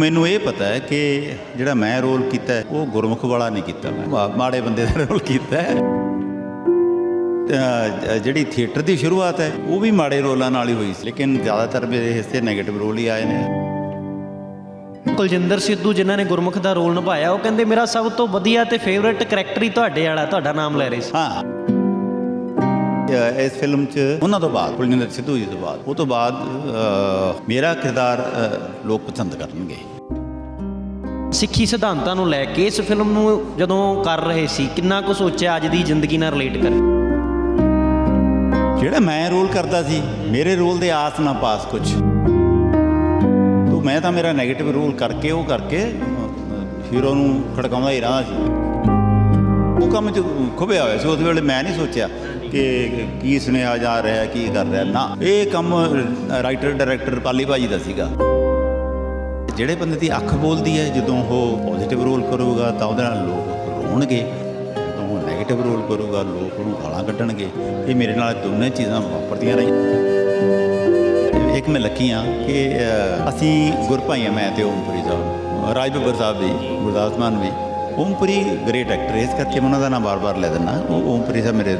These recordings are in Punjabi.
ਮੈਨੂੰ ਇਹ ਪਤਾ ਹੈ ਕਿ ਜਿਹੜਾ ਮੈਂ ਰੋਲ ਕੀਤਾ ਉਹ ਗੁਰਮੁਖ ਵਾਲਾ ਨਹੀਂ ਕੀਤਾ ਮੈਂ। ਮਾੜੇ ਬੰਦੇ ਦਾ ਰੋਲ ਕੀਤਾ ਹੈ। ਜਿਹੜੀ ਥੀਏਟਰ ਦੀ ਸ਼ੁਰੂਆਤ ਹੈ ਉਹ ਵੀ ਮਾੜੇ ਰੋਲਾਂ ਨਾਲ ਹੀ ਹੋਈ ਸੀ। ਲੇਕਿਨ ਜ਼ਿਆਦਾਤਰ ਮੇਰੇ ਹਿੱਸੇ 네ਗੇਟਿਵ ਰੋਲ ਹੀ ਆਏ ਨੇ। ਕੁਲਜਿੰਦਰ ਸਿੱਧੂ ਜਿਨ੍ਹਾਂ ਨੇ ਗੁਰਮੁਖ ਦਾ ਰੋਲ ਨਿਭਾਇਆ ਉਹ ਕਹਿੰਦੇ ਮੇਰਾ ਸਭ ਤੋਂ ਵਧੀਆ ਤੇ ਫੇਵਰਿਟ ਕਰੈਕਟਰ ਹੀ ਤੁਹਾਡੇ ਵਾਲਾ ਤੁਹਾਡਾ ਨਾਮ ਲੈ ਰਹੇ ਸੀ। ਹਾਂ। ਇਸ ਫਿਲਮ 'ਚ ਉਹਨਾਂ ਤੋਂ ਬਾਅਦ ਕੁਲਜਿੰਦਰ ਸਿੱਧੂ ਜੀ ਤੋਂ ਬਾਅਦ ਉਹ ਤੋਂ ਬਾਅਦ ਮੇਰਾ ਕਿਰਦਾਰ ਲੋਕ ਪਸੰਦ ਕਰਨਗੇ। ਸਿੱਖੀ ਸਿਧਾਂਤਾਂ ਨੂੰ ਲੈ ਕੇ ਇਸ ਫਿਲਮ ਨੂੰ ਜਦੋਂ ਕਰ ਰਹੇ ਸੀ ਕਿੰਨਾ ਕੁ ਸੋਚਿਆ ਅੱਜ ਦੀ ਜ਼ਿੰਦਗੀ ਨਾਲ ਰਿਲੇਟ ਕਰ? ਜਿਹੜਾ ਮੈਂ ਰੋਲ ਕਰਦਾ ਸੀ ਮੇਰੇ ਰੋਲ ਦੇ ਆਸ ਨਾ ਪਾਸ ਕੁਝ ਤੋ ਮੈਂ ਤਾਂ ਮੇਰਾ 네ਗੇਟਿਵ ਰੋਲ ਕਰਕੇ ਉਹ ਕਰਕੇ ਹੀਰੋ ਨੂੰ ਖੜਕਾਉਂਦਾ ਹੀ ਰਹਾ ਸੀ। ਉਹ ਕੰਮ ਚ ਖੁਬਿਆ ਹੋਇਆ ਸੀ ਉਸ ਵੇਲੇ ਮੈਂ ਨਹੀਂ ਸੋਚਿਆ। ਕਿ ਕੀ ਸੁਣਿਆ ਜਾ ਰਿਹਾ, ਕੀ ਕਰ ਰਿਹਾ। ਨਾ, ਇਹ ਕੰਮ ਰਾਈਟਰ ਡਾਇਰੈਕਟਰ ਪਾਲੀ ਭਾਜੀ ਦਾ ਸੀਗਾ। ਜਿਹੜੇ ਬੰਦੇ ਦੀ ਅੱਖ ਬੋਲਦੀ ਹੈ, ਜਦੋਂ ਉਹ ਪੋਜ਼ਿਟਿਵ ਰੋਲ ਕਰੂਗਾ, ਤਾਂ ਉਹਦੇ ਨਾਲ ਲੋਕ ਰੋਣਗੇ। ਜਦੋਂ ਉਹ 네ਗੇਟਿਵ ਰੋਲ ਕਰੂਗਾ, ਲੋਕ ਉਹਨੂੰ ਗਾਲਾਂ ਕੱਢਣਗੇ। ਇਹ ਮੇਰੇ ਨਾਲ ਦੋਨੇ ਚੀਜ਼ਾਂ ਵਾਪਰਦੀਆਂ ਰਹੀਆਂ। ਇੱਕ ਮੈਂ ਲੱਕੀ ਹਾਂ ਕਿ ਅਸੀਂ ਗੁਰਭਾਈ ਹਾਂ ਮੈਂ ਤੇ ਓਮਪੁਰੀ ਸਾਹਿਬ। ਰਾਜ ਬੱਬਰ ਸਾਹਿਬ ਵੀ, ਗੁਰਦਾਸ ਮਾਨ ਵੀ। ਓਮਪੁਰੀ ਗ੍ਰੇਟ ਐਕਟਰ ਇਸ ਕਰਕੇ ਮੈਂ ਉਹਨਾਂ ਦਾ ਨਾਮ ਬਾਰ-ਬਾਰ ਲੈ ਦਿੰਦਾ ਉਹ ਓਮਪੁਰੀ ਸਾਹਿਬ ਮੇਰੇ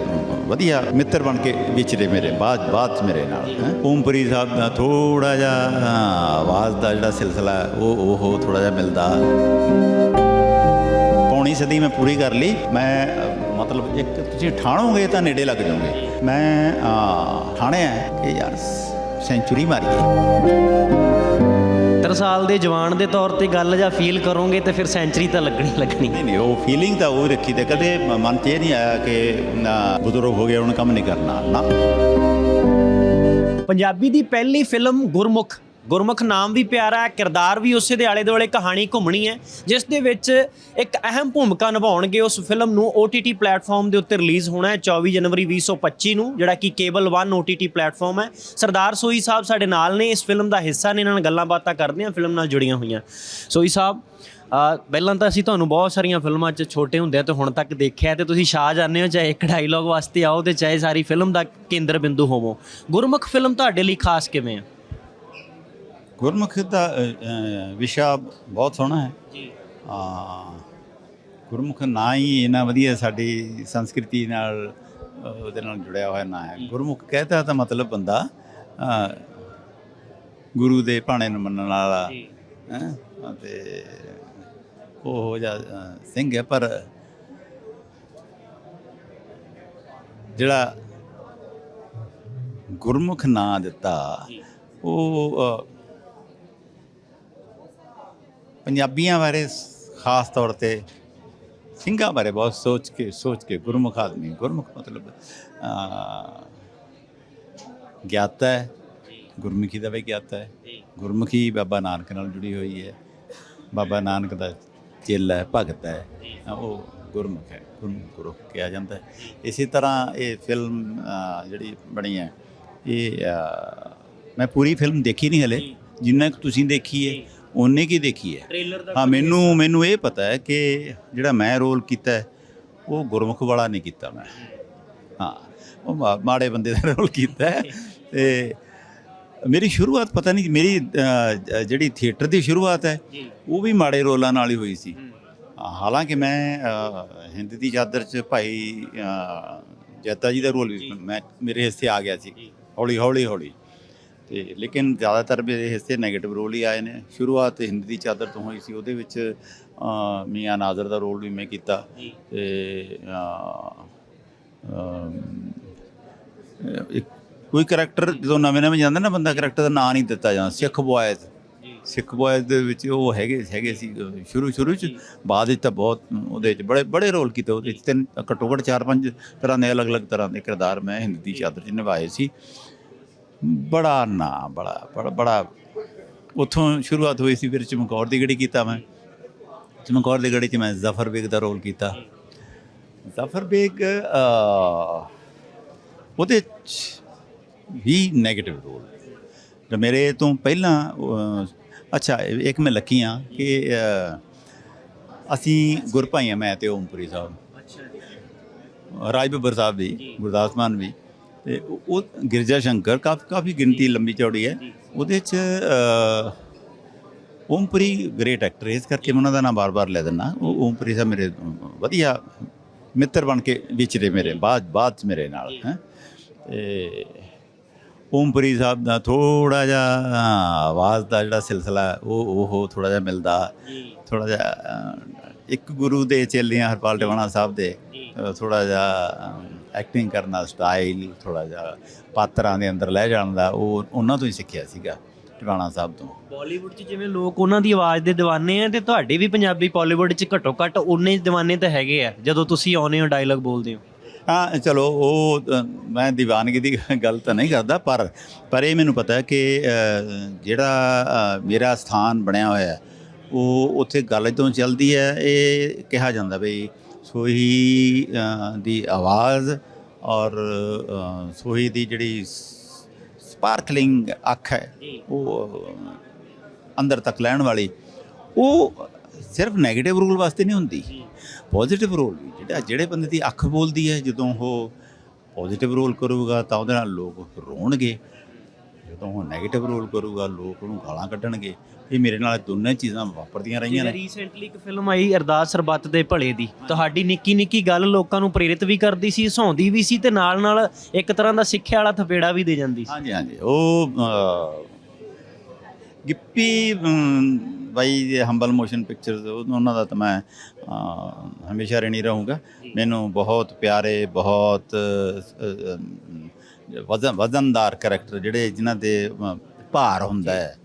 ਵਧੀਆ ਮਿੱਤਰ ਬਣ ਕੇ ਵਿਚਰੇ ਮੇਰੇ ਬਾਅਦ ਬਾਅਦ 'ਚ ਮੇਰੇ ਨਾਲ ਹੈਂ। ਓਮਪੁਰੀ ਸਾਹਿਬ ਦਾ ਥੋੜਾ ਜਿਹਾ ਆਵਾਜ਼ ਦਾ ਜਿਹੜਾ ਸਿਲਸਿਲਾ ਉਹ ਉਹ ਥੋੜਾ ਜਿਹਾ ਮਿਲਦਾ ਪੌਣੀ ਸਦੀ ਮੈਂ ਪੂਰੀ ਕਰ ਲਈ ਮੈਂ ਮਤਲਬ ਇੱਕ ਤੁਸੀਂ ਠਾਣੋਗੇ ਤਾਂ ਨੇੜੇ ਲੱਗ ਜਾਓਗੇ ਮੈਂ ਠਾਣਿਆ ਕਿ ਯਾਰ ਸੈਂਚੁਰੀ ਮਾਰੀਏ 70 ਸਾਲ ਦੇ ਜਵਾਨ ਦੇ ਤੌਰ ਤੇ ਗੱਲ ਜਾਂ ਫੀਲ ਕਰੋਗੇ ਤੇ ਫਿਰ ਸੈਂਚਰੀ ਤਾਂ ਲੱਗਣੀ ਲੱਗਣੀ। ਨਹੀਂ ਨਹੀਂ ਉਹ ਫੀਲਿੰਗ ਤਾਂ ਉਹ ਰੱਖੀ ਤੇ ਕਦੇ ਮਨ 'ਚ ਇਹ ਨਹੀਂ ਆਇਆ ਕਿ ਨਾ ਬਜ਼ੁਰਗ ਹੋ ਗਿਆ ਹੁਣ ਕੰਮ ਨਹੀਂ ਕਰਨਾ ਨਾ। ਪੰਜਾਬੀ ਦੀ ਪਹਿਲੀ ਫਿਲਮ ਗੁਰਮੁਖ। ਗੁਰਮੁਖ ਨਾਮ ਵੀ ਪਿਆਰਾ ਹੈ, ਕਿਰਦਾਰ ਵੀ ਉਸੇ ਦੇ ਆਲੇ ਦੁਆਲੇ ਕਹਾਣੀ ਘੁੰਮਣੀ ਹੈ, ਜਿਸ ਦੇ ਵਿੱਚ ਇੱਕ ਅਹਿਮ ਭੂਮਿਕਾ ਨਿਭਾਉਣਗੇ ਉਸ ਫਿਲਮ ਨੂੰ OTT ਪਲੇਟਫਾਰਮ ਦੇ ਉੱਤੇ ਰਿਲੀਜ਼ ਹੋਣਾ ਹੈ 24 ਜਨਵਰੀ 2025 ਨੂੰ, ਜਿਹੜਾ ਕਿ ਕੇਬਲ 1 OTT ਪਲੇਟਫਾਰਮ ਹੈ। ਸਰਦਾਰ ਸੋਈ ਸਾਹਿਬ ਸਾਡੇ ਨਾਲ ਨੇ, ਇਸ ਫਿਲਮ ਦਾ ਹਿੱਸਾ ਨੇ, ਇਹਨਾਂ ਨਾਲ ਗੱਲਾਂ ਬਾਤਾਂ ਕਰਦੇ ਹਾਂ, ਫਿਲਮ ਨਾਲ ਜੁੜੀਆਂ ਹੋਈਆਂ। ਸੋਈ ਸਾਹਿਬ ਪਹਿਲਾਂ ਤਾਂ ਅਸੀਂ ਤੁਹਾਨੂੰ ਬਹੁਤ ਸਾਰੀਆਂ ਫਿਲਮਾਂ 'ਚ ਛੋਟੇ ਹੁੰਦੇ ਤੇ ਹੁਣ ਤੱਕ ਦੇਖਿਆ ਤੇ ਤੁਸੀਂ ਛਾ ਜਾਂਦੇ ਹੋ, ਚਾਹੇ ਇੱਕ ਡਾਇਲੌਗ ਵਾਸਤੇ ਆਓ ਤੇ ਚਾਹੇ ਸਾਰੀ ਫਿਲਮ ਦਾ ਕੇਂਦਰ ਬਿੰਦੂ ਹੋਵੋ। ਗੁਰਮੁਖ ਫਿਲਮ ਤੁਹਾਡੇ ਲਈ ਖਾਸ ਕਿਵੇਂ ਹੈ? ਗੁਰਮੁਖ ਦਾ ਵਿਸ਼ਾ ਬਹੁਤ ਸੋਹਣਾ ਹੈ। ਜੀ। ਆ ਗੁਰਮੁਖ ਨਾ ਹੀ ਇਹਨਾਂ ਵਧੀਆ ਸਾਡੀ ਸੰਸਕ੍ਰਿਤੀ ਨਾਲ ਉਹਦੇ ਨਾਲ ਜੁੜਿਆ ਹੋਇਆ ਨਾ ਹੈ। ਗੁਰਮੁਖ ਕਹਿੰਦਾ ਤਾਂ ਮਤਲਬ ਬੰਦਾ ਗੁਰੂ ਦੇ ਭਾਣੇ ਨੂੰ ਮੰਨਣ ਵਾਲਾ ਜੀ। ਹੈ ਤੇ ਉਹ ਜਿਹਾ ਅ, ਸਿੰਘ ਹੈ ਪਰ ਜਿਹੜਾ ਗੁਰਮੁਖ ਨਾਂ ਦਿੱਤਾ ਉਹ ਪੰਜਾਬੀਆਂ ਬਾਰੇ ਖਾਸ ਤੌਰ ਤੇ ਸਿੰਘਾਂ ਬਾਰੇ ਬਹੁਤ ਸੋਚ ਕੇ ਸੋਚ ਕੇ ਗੁਰਮੁਖ ਆਦਮੀ ਗੁਰਮੁਖ ਮਤਲਬ ਗਿਆਤਾ ਹੈ ਗੁਰਮੁਖੀ ਦਾ ਵੀ ਗਿਆਤਾ ਹੈ। ਗੁਰਮੁਖੀ ਬਾਬਾ ਨਾਨਕ ਨਾਲ ਜੁੜੀ ਹੋਈ ਹੈ। ਬਾਬਾ ਨਾਨਕ ਦਾ ਚੇਲਾ ਹੈ ਭਗਤ ਹੈ। ਉਹ ਗੁਰਮੁਖ ਹੈ ਗੁਰਮੁਖ ਗੁਰੂ ਕਿਹਾ ਜਾਂਦਾ ਹੈ। ਇਸੇ ਤਰ੍ਹਾਂ ਇਹ ਫਿਲਮ ਜਿਹੜੀ ਬਣੀ ਹੈ ਇਹ ਮੈਂ ਪੂਰੀ ਫਿਲਮ ਦੇਖੀ ਨਹੀਂ ਹਲੇ। ਜਿੰਨਾ ਕੁ ਤੁਸੀਂ ਦੇਖੀ ਹੈ ਓਨੇ ਕੀ ਦੇਖੀ ਹੈ? ਹਾਂ ਮੈਨੂੰ ਮੈਨੂੰ ਇਹ ਪਤਾ ਹੈ ਕਿ ਜਿਹੜਾ ਮੈਂ ਰੋਲ ਕੀਤਾ ਹੈ, ਉਹ ਗੁਰਮੁਖ ਵਾਲਾ ਨਹੀਂ ਕੀਤਾ ਮੈਂ। ਹਾਂ ਉਹ ਮਾੜੇ ਬੰਦੇ ਦਾ ਰੋਲ ਕੀਤਾ ਹੈ। ਤੇ ਮੇਰੀ ਸ਼ੁਰੂਆਤ ਪਤਾ ਨਹੀਂ ਮੇਰੀ ਜਿਹੜੀ ਥੀਏਟਰ ਦੀ ਸ਼ੁਰੂਆਤ ਹੈ ਉਹ ਵੀ ਮਾੜੇ ਰੋਲਾਂ ਨਾਲ ਹੀ ਹੋਈ ਸੀ। ਹਾਲਾਂਕਿ ਮੈਂ ਹਿੰਦ ਦੀ ਚਾਦਰ 'ਚ ਭਾਈ ਜੱਤਾ ਜੀ ਦਾ ਰੋਲ ਵੀ ਮੈਂ ਮੇਰੇ ਹਿੱਸੇ ਆ ਗਿਆ ਸੀ। ਹੌਲੀ ਹੌਲੀ ਹੌਲੀ ਤੇ ਲੇਕਿਨ ਜ਼ਿਆਦਾਤਰ ਮੇਰੇ ਹਿੱਸੇ 네ਗੇਟਿਵ ਰੋਲ ਹੀ ਆਏ ਨੇ। ਸ਼ੁਰੂਆਤ ਹਿੰਦੀ ਦੀ ਚਾਦਰ ਤੋਂ ਹੋਈ ਸੀ ਉਹਦੇ ਵਿੱਚ ਮੀਆਂ ਨਾਜ਼ਰ ਦਾ ਰੋਲ ਵੀ ਮੈਂ ਕੀਤਾ। ਤੇ ਇੱਕ ਕੋਈ ਕੈਰੈਕਟਰ ਜਦੋਂ ਨਵੇਂ ਨਵੇਂ ਜਾਂਦਾ ਨਾ ਬੰਦਾ ਕੈਰੈਕਟਰ ਦਾ ਨਾਂ ਨਹੀਂ ਦਿੱਤਾ ਜਾਂਦਾ। ਸਿੱਖ ਬੁਆਇਜ਼। ਸਿੱਖ ਬੁਆਇਜ਼ ਦੇ ਵਿੱਚ ਉਹ ਹੈਗੇ ਹੈਗੇ ਸੀ ਸ਼ੁਰੂ ਸ਼ੁਰੂ ਚ। ਬਾਅਦ ਵਿੱਚ ਤਾਂ ਬਹੁਤ ਉਹਦੇ ਵਿੱਚ ਬੜੇ ਬੜੇ ਰੋਲ ਕੀਤੇ। ਉਹਦੇ ਵਿੱਚ ਤਿੰਨ ਘੱਟੋ ਘੱਟ 4-5 ਤਰ੍ਹਾਂ ਦੇ ਅਲੱਗ-ਅਲੱਗ ਤਰ੍ਹਾਂ ਦੇ ਕਿਰਦਾਰ ਮੈਂ ਹਿੰਦੀ ਚਾਦਰ 'ਚ ਨਿਭਾਏ ਸੀ। ਬੜਾ ਨਾ ਬੜਾ ਬੜਾ ਬੜਾ। ਉੱਥੋਂ ਸ਼ੁਰੂਆਤ ਹੋਈ ਸੀ ਫਿਰ ਚਮਕੌਰ ਦੀ ਗੜੀ ਕੀਤਾ ਮੈਂ। ਚਮਕੌਰ ਦੀ ਗੜੀ ਚ ਮੈਂ ਜ਼ਫਰ ਬੇਗ ਦਾ ਰੋਲ ਕੀਤਾ। ਜ਼ਫਰ ਬੇਗ ਉਹਦੇ ਵੀ 네ਗੇਟਿਵ ਰੋਲ ਤੇ ਮੇਰੇ ਤੋਂ ਪਹਿਲਾਂ ਅੱਛਾ ਇੱਕ ਮੈਂ ਲੱਕੀ ਹਾਂ ਕਿ ਅਸੀਂ ਗੁਰਭਾਈ ਹਾਂ ਮੈਂ ਤੇ ਓਮਪੁਰੀ ਸਾਹਿਬ। ਅੱਛਾ ਜੀ। ਰਾਜ ਬੱਬਰ ਸਾਹਿਬ ਵੀ ਗੁਰਦਾਸ ਮਾਨ ਵੀ। ਤੇ ਉਹ- ਗਿਰਜਾ ਸ਼ੰਕਰ ਕਾਫੀ ਕਾਫੀ ਗਿਣਤੀ ਲੰਬੀ ਚੌੜੀ ਹੈ। ਉਹਦੇ ਚ ਓਮਪੁਰੀ ਗ੍ਰੇਟ ਐਕਟਰ ਇਸ ਕਰਕੇ ਮੈਂ ਉਹਨਾਂ ਦਾ ਨਾਮ ਬਾਰ-ਬਾਰ ਲੈ ਦਿੰਦਾ। ਉਹ ਓਮਪੁਰੀ ਸਾਹਿਬ ਮੇਰੇ ਵਧੀਆ ਮਿੱਤਰ ਬਣ ਕੇ ਵਿਚਰੇ ਮੇਰੇ ਬਾਅਦ ਬਾਅਦ 'ਚ ਮੇਰੇ ਨਾਲ ਹੈ। ਤੇ ਓਮਪੁਰੀ ਸਾਹਿਬ ਦਾ ਥੋੜਾ ਜਿਹਾ ਆਵਾਜ਼ ਦਾ ਜਿਹੜਾ ਸਿਲਸਿਲਾ ਉਹ ਉਹ ਥੋੜਾ ਜਿਹਾ ਮਿਲਦਾ। ਥੋੜਾ ਜਿਹਾ ਇੱਕ ਗੁਰੂ ਦੇ ਚੇਲਿਆਂ ਹਰਪਾਲ ਟਿਵਾਣਾ ਸਾਹਿਬ ਦੇ ਥੋੜਾ ਜਿਹਾ ਐਕਟਿੰਗ ਕਰਨ ਦਾ ਸਟਾਈਲ ਥੋੜਾ ਜਿਹਾ ਪਾਤਰਾਂ ਦੇ ਅੰਦਰ ਲੈ ਜਾਣ ਦਾ ਉਹ ਉਹਨਾਂ ਤੋਂ ਹੀ ਸਿੱਖਿਆ ਸੀਗਾ ਟਿਵਾਣਾ ਸਾਹਿਬ ਤੋਂ। ਬਾਲੀਵੁੱਡ 'ਚ ਜਿਵੇਂ ਲੋਕ ਉਹਨਾਂ ਦੀ ਆਵਾਜ਼ ਦੇ دیਵਾਨੇ ਆ ਤੇ ਤੁਹਾਡੇ ਵੀ ਪੰਜਾਬੀ ਬਾਲੀਵੁੱਡ 'ਚ ਘੱਟੋ ਘੱਟ ਉਹਨੇ دیਵਾਨੇ ਤਾਂ ਹੈਗੇ ਆ ਜਦੋਂ ਤੁਸੀਂ ਆਉਨੇ ਹੋ ਡਾਇਲੌਗ ਬੋਲਦੇ ਹੋ। ਹਾਂ ਚਲੋ ਉਹ ਮੈਂ دیਵਾਨਗੀ ਦੀ ਗੱਲ ਤਾਂ ਨਹੀਂ ਕਰਦਾ ਪਰ ਪਰ ਇਹ ਮੈਨੂੰ ਪਤਾ ਕਿ ਜਿਹੜਾ ਮੇਰਾ ਸਥਾਨ ਬਣਿਆ ਹੋਇਆ ਉਹ ਉੱਥੇ ਗੱਲ ਤੋਂ ਚੱਲਦੀ ਹੈ ਇਹ ਕਿਹਾ ਜਾਂਦਾ ਬਈ ਸੋਹੀ ਦੀ ਆਵਾਜ਼ ਔਰ ਸੋਹੀ ਦੀ ਜਿਹੜੀ ਸਪਾਰਕਲਿੰਗ ਅੱਖ ਹੈ ਉਹ ਅੰਦਰ ਤੱਕ ਲੈਣ ਵਾਲੀ ਉਹ ਸਿਰਫ 네ਗੇਟਿਵ ਰੂਲ ਵਾਸਤੇ ਨਹੀਂ ਹੁੰਦੀ। ਪੋਜ਼ਿਟਿਵ ਰੋਲ ਵੀ ਜਿਹੜਾ ਜਿਹੜੇ ਬੰਦੇ ਦੀ ਅੱਖ ਬੋਲਦੀ ਹੈ ਜਦੋਂ ਉਹ ਪੋਜ਼ਿਟਿਵ ਰੋਲ ਕਰੂਗਾ ਤਾਂ ਉਹਦੇ ਨਾਲ ਲੋਕ ਰੋਣਗੇ। ਜਦੋਂ ਉਹ 네ਗੇਟਿਵ ਰੋਲ ਕਰੂਗਾ ਲੋਕ ਉਹਨੂੰ ਗਾਲਾਂ ਕੱਢਣਗੇ ਇਹ ਮੇਰੇ ਨਾਲ ਦੋਨੇ ਚੀਜ਼ਾਂ ਵਾਪਰਦੀਆਂ ਰਹੀਆਂ ਨੇ। ਰੀਸੈਂਟਲੀ ਇੱਕ ਫਿਲਮ ਆਈ ਅਰਦਾਸ ਸਰਬੱਤ ਦੇ ਭਲੇ ਦੀ। ਤੁਹਾਡੀ ਨਿੱਕੀ ਨਿੱਕੀ ਗੱਲ ਲੋਕਾਂ ਨੂੰ ਪ੍ਰੇਰਿਤ ਵੀ ਕਰਦੀ ਸੀ ਹਸਾਉਂਦੀ ਵੀ ਸੀ ਤੇ ਨਾਲ ਨਾਲ ਇੱਕ ਤਰ੍ਹਾਂ ਦਾ ਸਿੱਖਿਆ ਵਾਲਾ ਥਪੇੜਾ ਵੀ ਦੇ ਜਾਂਦੀ ਸੀ। ਹਾਂਜੀ ਹਾਂਜੀ। ਉਹ ਗਿੱਪੀ ਬਾਈ ਦੇ ਹੰਬਲ ਮੋਸ਼ਨ ਪਿਕਚਰਸ ਉਹਨਾਂ ਦਾ ਤਾਂ ਮੈਂ ਹਮੇਸ਼ਾ ਰਹਿਣੀ ਰਹੂੰਗਾ। ਮੈਨੂੰ ਬਹੁਤ ਪਿਆਰੇ ਬਹੁਤ ਵਜ਼ਨ ਵਜ਼ਨਦਾਰ ਕਰੈਕਟਰ ਜਿਹੜੇ ਜਿਨ੍ਹਾਂ ਦੇ ਭਾਰ ਹੁੰਦਾ ਹੈ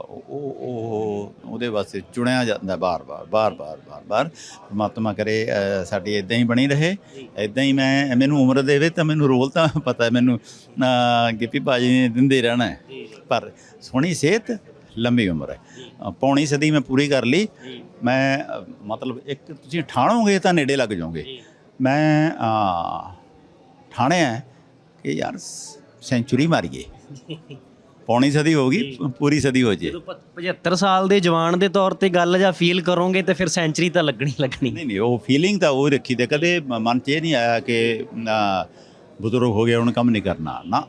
ਉਹ ਉਹ ਉਹਦੇ ਵਾਸਤੇ ਚੁਣਿਆ ਜਾਂਦਾ ਬਾਰ-ਬਾਰ ਬਾਰ-ਬਾਰ ਬਾਰ-ਬਾਰ ਪਰਮਾਤਮਾ ਕਰੇ ਸਾਡੀ ਇਦਾਂ ਹੀ ਬਣੀ ਰਹੇ। ਇਦਾਂ ਹੀ ਮੈਂ ਮੈਨੂੰ ਉਮਰ ਦੇਵੇ ਤਾਂ ਮੈਨੂੰ ਰੋਲ ਤਾਂ ਪਤਾ ਹੈ ਮੈਨੂੰ ਗਿੱਪੀ ਭਾਜੀ ਨੇ ਦਿੰਦੇ ਰਹਿਣਾ ਪਰ ਸੋਹਣੀ ਸਿਹਤ ਲੰਮੀ ਉਮਰ ਹੈ। ਪੌਣੀ ਸਦੀ ਮੈਂ ਪੂਰੀ ਕਰ ਲਈ। ਮੈਂ ਮਤਲਬ ਇੱਕ ਤੁਸੀਂ ਠਾਣੋਗੇ ਤਾਂ ਨੇੜੇ ਲੱਗ ਜਾਓਗੇ। ਮੈਂ ਠਾਣਿਆ ਕਿ ਯਾਰ ਸੈਂਚੁਰੀ ਮਾਰੀਏ ਪੌਣੀ ਸਦੀ ਹੋ ਗਈ ਪੂਰੀ ਸਦੀ ਹੋ ਜੇ। ਜਦੋਂ ਪ- 75 ਸਾਲ ਦੇ ਜਵਾਨ ਦੇ ਤੌਰ ਤੇ ਗੱਲ ਜਾਂ ਫੀਲ ਕਰੋਗੇ ਤੇ ਫਿਰ ਸੈਂਚਰੀ ਤਾਂ ਲੱਗਣੀ ਲੱਗਣੀ। ਨਹੀਂ ਨਹੀਂ ਉਹ ਫੀਲਿੰਗ ਤਾਂ ਉਹ ਰੱਖੀ ਤੇ ਕਦੇ ਮਨ 'ਚ ਇਹ ਨਹੀਂ ਆਇਆ ਕਿ ਬਜ਼ੁਰਗ ਹੋ ਗਿਆ ਹੁਣ ਕੰਮ ਨਹੀਂ ਕਰਨਾ। ਨਾ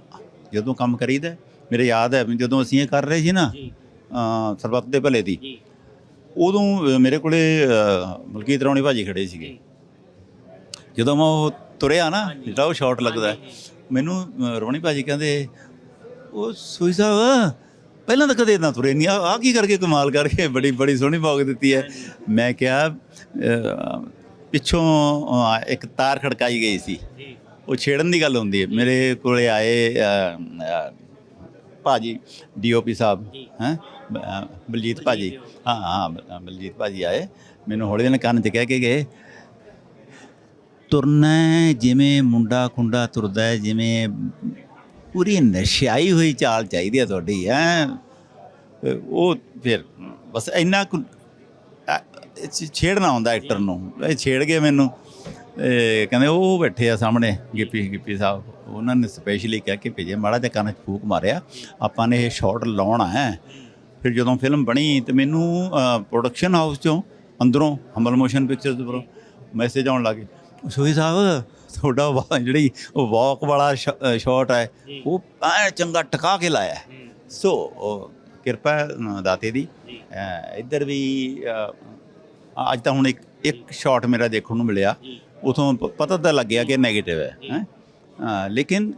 ਜਦੋਂ ਕੰਮ ਕਰੀਦਾ ਮੇਰੇ ਯਾਦ ਹੈ ਜਦੋਂ ਅਸੀਂ ਇਹ ਕਰ ਰਹੇ ਸੀ ਨਾ ਸਰਬੱਤ ਦੇ ਭਲੇ ਦੀ ਉਦੋਂ ਮੇਰੇ ਕੋਲੇ ਮਲਕੀਤ ਰੌਣੀ ਭਾਜੀ ਖੜੇ ਸੀਗੇ। ਜਦੋਂ ਮੈਂ ਉਹ ਤੁਰਿਆ ਨਾ ਜਿਹੜਾ ਉਹ ਸ਼ਾਟ ਲੱਗਦਾ ਮੈਨੂੰ ਰੌਣੀ ਭਾਜੀ ਕਹਿੰਦੇ ਉਹ ਸੂਈ ਸਾਹਿਬ ਪਹਿਲਾਂ ਤਾਂ ਕਦੇ ਇਦਾਂ ਤੁਰੇ ਨਹੀਂ ਆ ਆਹ ਕੀ ਕਰਕੇ ਕਮਾਲ ਕਰਕੇ ਬੜੀ ਬੜੀ ਸੋਹਣੀ ਭੋਗ ਦਿੱਤੀ ਹੈ? ਮੈਂ ਕਿਹਾ ਪਿੱਛੋਂ ਇੱਕ ਤਾਰ ਖੜਕਾਈ ਗਈ ਸੀ। ਉਹ ਛੇੜਨ ਦੀ ਗੱਲ ਹੁੰਦੀ ਹੈ। ਮੇਰੇ ਕੋਲੇ ਆਏ ਭਾਜੀ ਡੀਓਪੀ ਸਾਹਿਬ ਹੈ? ਬਲਜੀਤ ਭਾਜੀ। ਹਾਂ ਹਾਂ ਬਲਜੀਤ ਭਾਜੀ ਆਏ। ਮੈਨੂੰ ਹੌਲੀ ਜਿਹੇ ਕੰਨ 'ਚ ਕਹਿ ਕੇ ਗਏ ਤੁਰਨਾ ਜਿਵੇਂ ਮੁੰਡਾ ਖੁੰਡਾ ਤੁਰਦਾ ਹੈ ਜਿਵੇਂ ਪੂਰੀ ਨਸ਼ਾਈ ਹੋਈ ਚਾਲ ਚਾਹੀਦੀ ਹੈ ਤੁਹਾਡੀ ਹੈ? ਉਹ ਫਿਰ ਬਸ ਇੰਨਾ ਕੁ ਅ, ਛੇੜਨਾ ਹੁੰਦਾ ਐਕਟਰ ਨੂੰ ਇਹ ਛੇੜ ਗਏ ਮੈਨੂੰ ਕਹਿੰਦੇ ਉਹ ਬੈਠੇ ਆ ਸਾਹਮਣੇ ਗਿੱਪੀ ਗਿੱਪੀ ਸਾਹਿਬ ਉਹਨਾਂ ਨੇ ਸਪੈਸ਼ਲੀ ਕਹਿ ਕੇ ਭੇਜੇ ਮਾੜਾ ਜਿਹਾ ਕੰਨ 'ਚ ਫੂਕ ਮਾਰਿਆ ਆਪਾਂ ਨੇ ਇਹ ਸ਼ਾਟ ਲਾਉਣਾ ਹੈ। ਫਿਰ ਜਦੋਂ ਫਿਲਮ ਬਣੀ ਤੇ ਮੈਨੂੰ ਪ੍ਰੋਡਕਸ਼ਨ ਹਾਊਸ ਚੋਂ ਅੰਦਰੋਂ ਹਮਲ ਮੋਸ਼ਨ ਪਿਕਚਰਸ ਦੇ ਮੈਸੇਜ ਆਉਣ ਲੱਗੇ ਸੋਹੀ ਸਾਹਿਬ ਤੁਹਾਡਾ ਵਾ- ਜਿਹੜੀ ਉਹ ਵਾਕ ਵਾਲਾ ਸ਼ਾਟ ਹੈ ਉਹ ਐ ਚੰਗਾ ਟਿਕਾ ਕੇ ਲਾਇਆ ਹੈ। ਸੋ ਉਹ ਕਿਰਪਾ ਹੈ, ਅ, ਦਾਤੇ ਦੀ। ਅ, ਇੱਧਰ ਵੀ ਅ, ਅੱਜ ਤਾਂ ਹੁਣ ਇੱਕ ਇੱਕ ਸ਼ਾਟ ਮੇਰਾ ਦੇਖਣ ਨੂੰ ਮਿਲਿਆ। ਉਥੋਂ ਪਤਾ ਤਾਂ ਲੱਗਿਆ ਕਿ 네ਗੇਟਿਵ ਹੈ ਹੈਂ। ਅ, ਲੇਕਿਨ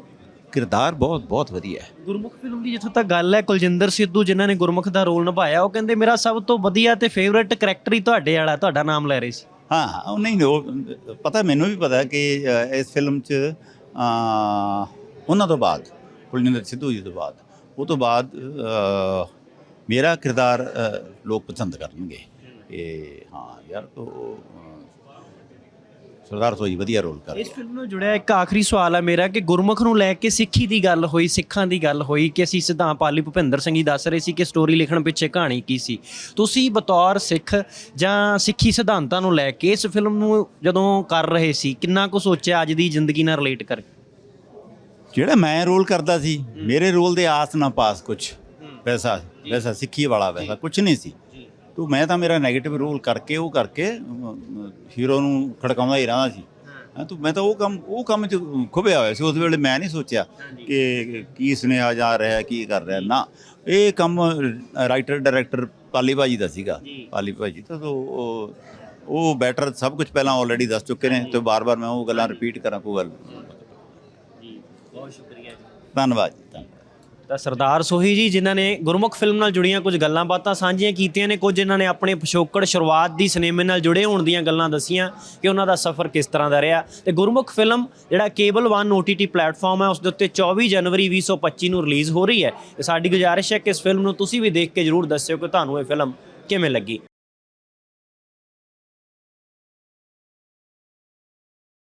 ਕਿਰਦਾਰ ਬਹੁਤ ਬਹੁਤ ਵਧੀਆ ਹੈ। ਗੁਰਮੁਖ ਫਿਲਮ ਦੀ ਜਿੱਥੋਂ ਤੱਕ ਗੱਲ ਹੈ ਕੁਲਜਿੰਦਰ ਸਿੱਧੂ ਜਿਨ੍ਹਾਂ ਨੇ ਗੁਰਮੁਖ ਦਾ ਰੋਲ ਨਿਭਾਇਆ ਉਹ ਕਹਿੰਦੇ ਮੇਰਾ ਸਭ ਤੋਂ ਵਧੀਆ ਤੇ ਫੇਵਰਿਟ ਕਰੈਕਟਰ ਹੀ ਤੁਹਾਡੇ ਵਾਲਾ ਤੁਹਾਡਾ ਨਾਮ ਲੈ ਰਹੇ ਸੀ। ਹਾਂ ਹਾਂ, ਉਹ ਨਹੀਂ ਉਹ ਪਤਾ ਮੈਨੂੰ ਵੀ ਪਤਾ ਕਿ ਇਸ ਫਿਲਮ 'ਚ ਉਹਨਾਂ ਤੋਂ ਬਾਅਦ ਕੁਲਜਿੰਦਰ ਸਿੱਧੂ ਜੀ ਤੋਂ ਬਾਅਦ ਉਹ ਤੋਂ ਬਾਅਦ ਮੇਰਾ ਕਿਰਦਾਰ ਲੋਕ ਪਸੰਦ ਕਰਨਗੇ। ਕਿ ਹਾਂ ਯਾਰ ਤੋ ਸਰਦਾਰ ਸੋਈ ਵਧੀਆ ਰੋਲ ਕਰ ਇਸ ਫਿਲਮ ਨਾਲ ਜੁੜਿਆ ਇੱਕ ਆਖਰੀ ਸਵਾਲ ਹੈ ਮੇਰਾ ਕਿ ਗੁਰਮੁਖ ਨੂੰ ਲੈ ਕੇ ਸਿੱਖੀ ਦੀ ਗੱਲ ਹੋਈ ਸਿੱਖਾਂ ਦੀ ਗੱਲ ਹੋਈ ਕਿ ਅਸੀਂ ਸਿਧਾਂਤ ਪਾਲੀ ਭੁਪਿੰਦਰ ਸਿੰਘ ਜੀ ਦੱਸ ਰਹੇ ਸੀ ਕਿ ਸਟੋਰੀ ਲਿਖਣ ਪਿੱਛੇ ਕਹਾਣੀ ਕੀ ਸੀ। ਤੁਸੀਂ ਬਤੌਰ ਸਿੱਖ ਜਾਂ ਸਿੱਖੀ ਸਿਧਾਂਤਾਂ ਨੂੰ ਲੈ ਕੇ ਇਸ ਫਿਲਮ ਨੂੰ ਜਦੋਂ ਕਰ ਰਹੇ ਸੀ ਕਿੰਨਾ ਕੁ ਸੋਚਿਆ ਅੱਜ ਦੀ ਜ਼ਿੰਦਗੀ ਨਾਲ ਰਿਲੇਟ ਕਰ ਜਿਹੜਾ ਮੈਂ ਰੋਲ ਕਰਦਾ ਸੀ ਮੇਰੇ ਰੋਲ ਦੇ ਆਸ ਨਾ ਪਾਸ ਕੁਛ। ਵੈਸਾ ਵੈਸਾ ਸਿੱਖੀ ਵਾਲਾ ਵੈਸਾ ਕੁਛ ਨਹੀਂ ਸੀ। ਤੂੰ ਮੈਂ ਤਾਂ ਮੇਰਾ 네ਗੇਟਿਵ ਰੋਲ ਕਰਕੇ ਉਹ ਕਰਕੇ ਹੀਰੋ ਨੂੰ ਖੜਕਾਉਂਦਾ ਹੀ ਰਹਿੰਦਾ ਸੀ। ਹਾਂ। ਤੂੰ ਮੈਂ ਤਾਂ ਉਹ ਕੰਮ ਉਹ ਕੰਮ ਚ ਖੁਬਿਆ ਹੋਇਆ ਸੀ। ਉਸ ਵੇਲੇ ਮੈਂ ਨਹੀਂ ਸੋਚਿਆ ਕਿ ਕੀ ਸੁਨੇਹਾ ਜਾ ਰਿਹਾ ਕੀ ਕਰ ਰਿਹਾ। ਨਾ ਇਹ ਕੰਮ ਰਾਈਟਰ ਡਾਇਰੈਕਟਰ ਪਾਲੀ ਭਾਜੀ ਦਾ ਸੀਗਾ। ਪਾਲੀ ਭਾਜੀ ਤਾਂ ਉਹ ਉਹ ਬੈਟਰ ਸਭ ਕੁਝ ਪਹਿਲਾਂ ਆਲਰੇਡੀ ਦੱਸ ਚੁੱਕੇ ਨੇ। ਤੇ ਬਾਰ-ਬਾਰ ਮੈਂ ਉਹ ਗੱਲਾਂ ਰਿਪੀਟ ਕਰਾਂ ਕੋਈ ਗੱਲ ਜੀ ਬਹੁਤ ਸ਼ੁਕਰੀਆ ਜੀ। ਧੰਨਵਾਦ ਜੀ ਧੰਨਵਾਦ। ਤਾਂ ਸਰਦਾਰ ਸੋਹੀ ਜੀ, ਜਿਨ੍ਹਾਂ ਨੇ ਗੁਰਮੁਖ ਫਿਲਮ ਨਾਲ ਜੁੜੀਆਂ ਕੁਝ ਗੱਲਾਂ ਬਾਤਾਂ ਸਾਂਝੀਆਂ ਕੀਤੀਆਂ ਨੇ, ਕੁਝ ਇਹਨਾਂ ਨੇ ਆਪਣੇ ਪਿਛੋਕੜ, ਸ਼ੁਰੂਆਤ ਦੀ ਸਿਨੇਮੇ ਨਾਲ ਜੁੜੇ ਹੋਣ ਦੀਆਂ ਗੱਲਾਂ ਦੱਸੀਆਂ ਕਿ ਉਹਨਾਂ ਦਾ ਸਫ਼ਰ ਕਿਸ ਤਰ੍ਹਾਂ ਦਾ ਰਿਹਾ। ਤੇ ਗੁਰਮੁਖ ਫਿਲਮ ਜਿਹੜਾ ਕੇਬਲ 1 OTT ਪਲੇਟਫਾਰਮ ਹੈ, ਉਸ ਦੇ ਉੱਤੇ 24 ਜਨਵਰੀ 2025 ਨੂੰ ਰਿਲੀਜ਼ ਹੋ ਰਹੀ ਹੈ। ਤੇ ਸਾਡੀ ਗੁਜ਼ਾਰਿਸ਼ ਹੈ ਕਿ ਇਸ ਫਿਲਮ ਨੂੰ ਤੁਸੀਂ ਵੀ ਦੇਖ ਕੇ ਜਰੂਰ ਦੱਸਿਓ ਕਿ ਤੁਹਾਨੂੰ ਇਹ ਫਿਲਮ ਕਿਵੇਂ ਲੱਗੀ।